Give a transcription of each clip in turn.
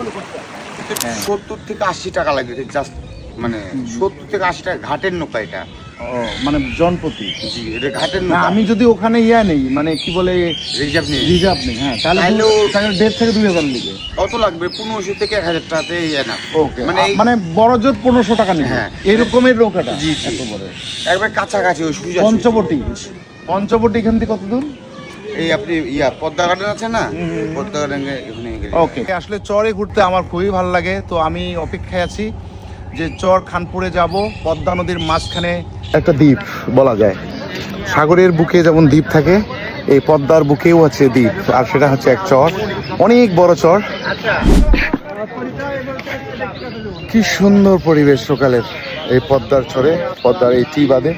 হ্যাঁ। সত্তর থেকে আশি টাকা লাগবে জাস্ট মানে সত্তর থেকে আশি টাকা ঘাটের নৌকা এটা। মানে জনপ্রতি জি এটা ঘাটের নৌকা। আমি যদি ওখানে ইয়া নেই মানে কি বলে রিজার্ভ নিয়ে রিজার্ভ নেই হ্যাঁ তাহলে তাহলে দেড় থেকে দুই হাজার লিগে কত লাগবে পনেরোশো থেকে এক হাজার টাকাতে ইয়ে না ওকে মানে মানে বড় জোর পনেরোশো টাকা নেই হ্যাঁ। এরকমের নৌকাটা। জি, জি। এত বড়। একবার কাছাকাছি ওই পঞ্চবটি। পঞ্চবটি এখান থেকে কত দূর? এই আপনি ইয়া পদ্মা গার্ডেন আছে না? পদ্মা গার্ডেন ওকে আসলে চরে ঘুরতে আমার খুবই ভালো লাগে তো আমি অপেক্ষায় আছি যে চর খানপুরে যাব পদ্মা নদীর মাঝখানে একটা দ্বীপ বলা যায়। সাগরের বুকে যেমন দ্বীপ থাকে এই পদ্মার বুকেও আছে দ্বীপ আর সেটা হচ্ছে এক চর। অনেক বড় চর। কি সুন্দর পরিবেশ সকালের এই পদ্মার চরে পদ্মার এই টি বাদে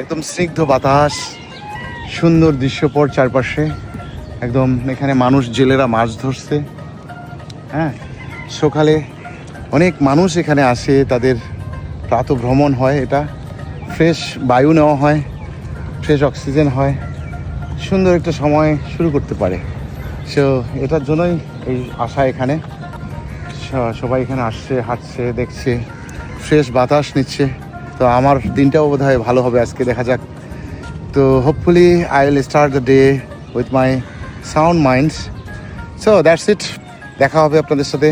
একদম স্নিগ্ধ বাতাস, সুন্দর দৃশ্যপট চারপাশে। একদম এখানে মানুষ, জেলেরা মাছ ধরছে। হ্যাঁ সকালে অনেক মানুষ এখানে আসে, তাদের প্রাত ভ্রমণ হয় এটা। ফ্রেশ বায়ু নেওয়া হয়, ফ্রেশ অক্সিজেন হয়। সুন্দর একটা সময় শুরু করতে পারে। সো এটার জন্যই এই আশা এখানে। সবাই এখানে আসছে, হাঁটছে, দেখছে, ফ্রেশ বাতাস নিচ্ছে। তো আমার দিনটাও বোধ হয় ভালো হবে, আজকে দেখা যাক। তো hopefully I will start the day with my sound minds so that's it দেখা হবে আপনাদের সাথে।